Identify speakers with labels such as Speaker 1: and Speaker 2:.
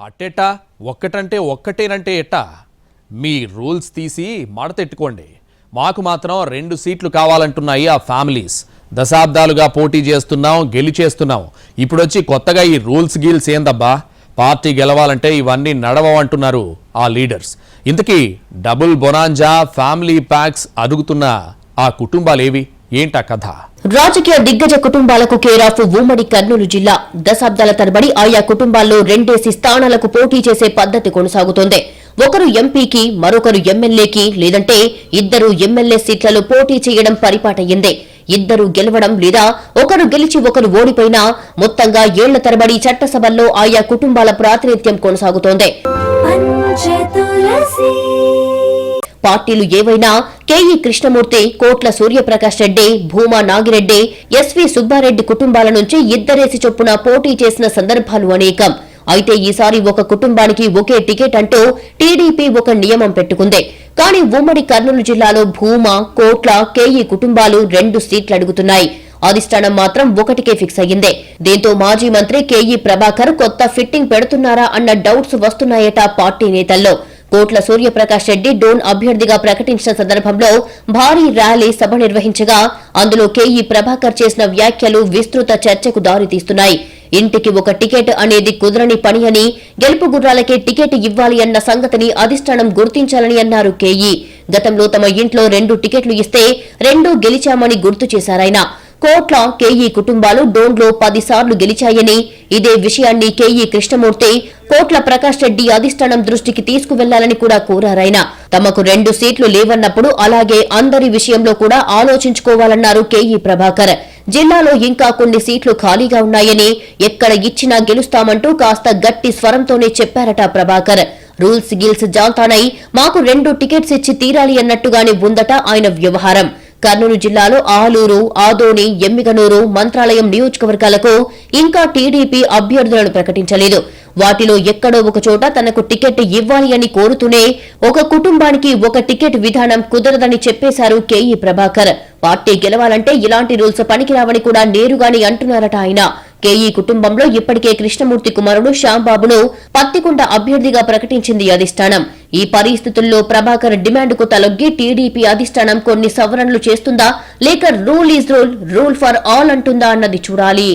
Speaker 1: అట్టెట్టా ఒక్కటంటే ఒక్కటేనంటే ఎట్టా? మీ రూల్స్ తీసి మడతెట్టుకోండి మాకు మాత్రం రెండు సీట్లు కావాలంటున్నాయి ఆ ఫ్యామిలీస్. దశాబ్దాలుగా పోటీ చేస్తున్నాం గెలిచేస్తున్నాం ఇప్పుడొచ్చి కొత్తగా ఈ రూల్స్ గీల్స్ ఏందబ్బా? పార్టీ గెలవాలంటే ఇవన్నీ నడవంటున్నారు ఆ లీడర్స్. ఇంతకీ డబుల్ బొనాంజా ఫ్యామిలీ ప్యాక్స్ అడుగుతున్న ఆ కుటుంబాలేవి? ఏంటా కథ?
Speaker 2: రాజకీయ దిగ్గజ కుటుంబాలకు కేరాఫ్ ఉమ్మడి కర్నూలు జిల్లా దశాబ్దాల తరబడి ఆయా కుటుంబాల్లో రెండేసి స్థానాలకు పోటీ చేసే పద్ధతి కొనసాగుతోంది. ఒకరు ఎంపీకి మరొకరు ఎమ్మెల్యేకి లేదంటే ఇద్దరు ఎమ్మెల్యే సీట్లలో పోటీ చేయడం పరిపాటయ్యింది. ఇద్దరు గెలవడం లేదా ఒకరు గెలిచి ఒకరు ఓడిపోయినా మొత్తంగా ఏళ్ళ తరబడి చట్టసభల్లో ఆయా కుటుంబాల ప్రాతినిధ్యం కొనసాగుతోంది. పార్టీలు ఏవైనా K E Krishnamurthy Kotla Suryaprakash Reddy Bhuma Nagireddy S V Subbareddy కుటుంబాల నుంచి ఇద్దరేసి చొప్పున పోటీ చేసిన సందర్భాలు అనేకం. అయితే ఈసారి ఒక కుటుంబానికి ఒకే టికెట్ అంటూ టీడీపీ ఒక నియమం పెట్టుకుంది. కానీ ఉమ్మడి కర్నూలు జిల్లాలో భూమా కోట్ల కేఈ కుటుంబాలు రెండు సీట్లు అడుగుతున్నాయి. అధిష్టానం మాత్రం ఒకటికే ఫిక్స్ అయ్యింది. దీంతో మాజీ మంత్రి కేఈ ప్రభాకర్ కొత్త ఫిట్టింగ్ పెడుతున్నారా అన్న డౌట్స్ వస్తున్నాయట పార్టీ నేతల్లో. కోట్ల సూర్యప్రకాష్ రెడ్డి డోన్ అభ్యర్థిగా ప్రకటించిన సందర్భంలో భారీ ర్యాలీ సభ నిర్వహించగా అందులో కేఈ ప్రభాకర్ చేసిన వ్యాఖ్యలు విస్తృత చర్చకు దారితీస్తున్నాయి. ఇంటికి ఒక టికెట్ అనేది కుదరని పని అని గెలుపు గుర్రాలకే టికెట్ ఇవ్వాలి అన్న సంగతిని అధిష్టానం గుర్తించాలని అన్నారు కేఈ. గతంలో తమ ఇంట్లో రెండు టికెట్లు ఇస్తే రెండూ గెలిచామని గుర్తు చేశారాయన. కోట్ల కేఈ కుటుంబాలు డోన్లో పదిసార్లు గెలిచాయని ఇదే విషయాన్ని కేఈ కృష్ణమూర్తి కోట్ల ప్రకాష్ రెడ్డి అధిష్టానం దృష్టికి తీసుకువెళ్ళాలని కూడా కోరారాయన తమకు రెండు సీట్లు లేవన్నప్పుడు అలాగే అందరి విషయంలో కూడా ఆలోచించుకోవాలన్నారు కేఈ ప్రభాకర్. జిల్లాలో ఇంకా కొన్ని సీట్లు ఖాళీగా ఉన్నాయని ఎక్కడ ఇచ్చినా గెలుస్తామంటూ కాస్త గట్టి స్వరంతోనే చెప్పారట ప్రభాకర్. రూల్స్ గిల్స్ జాల్తానై మాకు రెండు టికెట్స్ ఇచ్చి తీరాలి అన్నట్టుగానే ఉందట ఆయన వ్యవహారం. కర్నూలు జిల్లాలో ఆలూరు ఆదోని ఎమ్మిగనూరు మంత్రాలయం నియోజకవర్గాలకు ఇంకా టీడీపీ అభ్యర్థులను ప్రకటించలేదు. వాటిలో ఎక్కడో ఒక చోట తనకు టికెట్ ఇవ్వాలి అని కోరుతూనే ఒక కుటుంబానికి ఒక టికెట్ విధానం కుదరదని చెప్పేశారు కేఈ ప్రభాకర్. పార్టీ గెలవాలంటే ఇలాంటి రూల్స్ పనికిరావని కూడా నేరుగాని అంటున్నారట ఆయన. కేఈ కుటుంబంలో ఇప్పటికే కృష్ణమూర్తి కుమారుడు శ్యాంబాబును పత్తికొండ అభ్యర్థిగా ప్రకటించింది అధిష్టానం. ఈ పరిస్థితుల్లో ప్రభాకర్ డిమాండ్కు తలొగ్గి టీడీపీ అధిష్టానం కొన్ని సవరణలు చేస్తుందా లేక rule is rule rule for all అంటుందా అన్నది చూడాలి.